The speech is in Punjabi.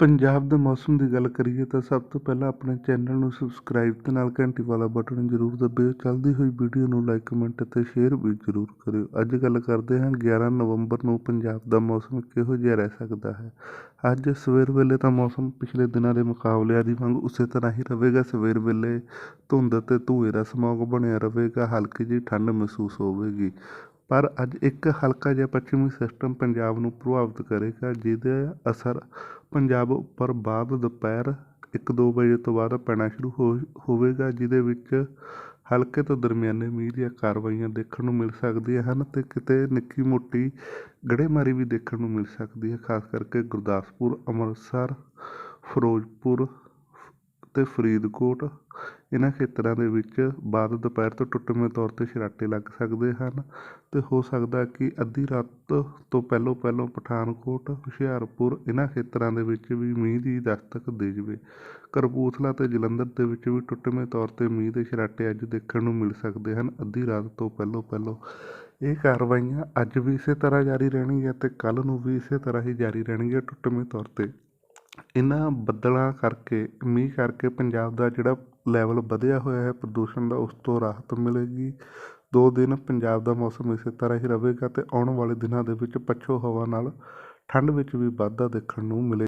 ਪੰਜਾਬ ਦੇ ਮੌਸਮ ਦੀ ਗੱਲ ਕਰੀਏ ਤਾਂ ਸਭ ਤੋਂ ਪਹਿਲਾਂ ਆਪਣੇ ਚੈਨਲ ਨੂੰ ਸਬਸਕ੍ਰਾਈਬ ਤੇ ਨਾਲ ਘੰਟੀ ਵਾਲਾ ਬਟਨ ਜ਼ਰੂਰ ਦਬਿਓ। ਚੱਲਦੀ ਹੋਈ ਵੀਡੀਓ ਨੂੰ ਲਾਈਕ, ਕਮੈਂਟ ਅਤੇ ਸ਼ੇਅਰ ਵੀ ਜ਼ਰੂਰ ਕਰਿਓ। ਅੱਜ ਗੱਲ ਕਰਦੇ ਹਾਂ 11 ਨਵੰਬਰ ਨੂੰ ਪੰਜਾਬ ਦਾ ਮੌਸਮ ਕਿਹੋ ਜਿਹਾ ਰਹਿ ਸਕਦਾ ਹੈ। ਅੱਜ ਸਵੇਰ ਵੇਲੇ ਤਾਂ ਮੌਸਮ ਪਿਛਲੇ ਦਿਨਾਂ ਦੇ ਮੁਕਾਬਲੇ ਦੀ ਵਾਂਗ ਉਸੇ ਤਰ੍ਹਾਂ ਹੀ ਰਹੇਗਾ। ਸਵੇਰ ਵੇਲੇ ਧੁੰਦ ਅਤੇ ਧੂਏ ਦਾ ਸਮੋਗ ਬਣਿਆ ਰਹੇਗਾ। ਹਲਕੀ ਜਿਹੀ ਠੰਡ ਮਹਿਸੂਸ ਹੋਵੇਗੀ। ਪਰ ਅੱਜ ਇੱਕ ਹਲਕਾ ਜਿਹਾ ਪੱਛਮੀ ਸਿਸਟਮ ਪੰਜਾਬ ਨੂੰ ਪ੍ਰਭਾਵਿਤ ਕਰੇਗਾ, ਜਿਹਦਾ ਅਸਰ ਪੰਜਾਬ ਉੱਪਰ ਬਾਅਦ ਦੁਪਹਿਰ ਇੱਕ ਦੋ ਵਜੇ ਤੋਂ ਬਾਅਦ ਪੈਣਾ ਸ਼ੁਰੂ ਹੋ, ਹੋਵੇਗਾ, ਜਿਹਦੇ ਵਿੱਚ ਹਲਕੇ ਤੋਂ ਦਰਮਿਆਨੇ ਮੀਂਹ ਦੀਆਂ ਕਾਰਵਾਈਆਂ ਦੇਖਣ ਨੂੰ ਮਿਲ ਸਕਦੀਆਂ ਹਨ ਅਤੇ ਕਿਤੇ ਨਿੱਕੀ ਮੋਟੀ ਗੜੇਮਾਰੀ ਵੀ ਦੇਖਣ ਨੂੰ ਮਿਲ ਸਕਦੀ ਹੈ, ਖਾਸ ਕਰਕੇ ਗੁਰਦਾਸਪੁਰ, ਅੰਮ੍ਰਿਤਸਰ, ਫਿਰੋਜ਼ਪੁਰ ਅਤੇ ਫਰੀਦਕੋਟ। ਇਹਨਾਂ ਖੇਤਰਾਂ ਦੇ ਵਿੱਚ ਬਾਅਦ ਦੁਪਹਿਰ ਤੋਂ ਟੁੱਟਵੇਂ ਤੌਰ 'ਤੇ ਛਰਾਟੇ ਲੱਗ ਸਕਦੇ ਹਨ ਅਤੇ ਹੋ ਸਕਦਾ ਕਿ ਅੱਧੀ ਰਾਤ ਤੋਂ ਪਹਿਲੋਂ ਪਹਿਲੋਂ ਪਠਾਨਕੋਟ, ਹੁਸ਼ਿਆਰਪੁਰ ਇਹਨਾਂ ਖੇਤਰਾਂ ਦੇ ਵਿੱਚ ਵੀ ਮੀਂਹ ਦੀ ਦਸਤਕ ਦੇ ਜਾਵੇ। ਕਪੂਰਥਲਾ ਅਤੇ ਜਲੰਧਰ ਦੇ ਵਿੱਚ ਵੀ ਟੁੱਟਵੇਂ ਤੌਰ 'ਤੇ ਮੀਂਹ ਦੇ ਛਰਾਟੇ ਅੱਜ ਦੇਖਣ ਨੂੰ ਮਿਲ ਸਕਦੇ ਹਨ। ਅੱਧੀ ਰਾਤ ਤੋਂ ਪਹਿਲੋਂ ਪਹਿਲੋਂ ਇਹ ਕਾਰਵਾਈਆਂ ਅੱਜ ਵੀ ਇਸੇ ਤਰ੍ਹਾਂ ਜਾਰੀ ਰਹਿਣਗੀਆਂ ਅਤੇ ਕੱਲ੍ਹ ਨੂੰ ਵੀ ਇਸੇ ਤਰ੍ਹਾਂ ਹੀ ਜਾਰੀ ਰਹਿਣਗੀਆਂ ਟੁੱਟਵੇਂ ਤੌਰ 'ਤੇ। ਇਹਨਾਂ ਬੱਦਲਾਂ ਕਰਕੇ, ਮੀਂਹ ਕਰਕੇ ਪੰਜਾਬ ਦਾ ਜਿਹੜਾ ਲੈਵਲ ਵਧਿਆ ਹੋਇਆ ਹੈ, ਪ੍ਰਦੂਸ਼ਣ ਦਾ ਉਸ ਤੋਂ ਰਾਹਤ ਮਿਲੇਗੀ। ਦੋ ਦਿਨ ਪੰਜਾਬ ਦਾ ਮੌਸਮ ਇਸੇ ਤਰ੍ਹਾਂ ਹੀ ਰਹੇਗਾ ਅਤੇ ਆਉਣ ਵਾਲੇ ਦਿਨਾਂ ਦੇ ਵਿੱਚ ਪੱਛੋ ਹਵਾ ਨਾਲ ਠੰਡ ਵਿੱਚ ਵੀ ਵਾਧਾ ਦੇਖਣ ਨੂੰ ਮਿਲੇ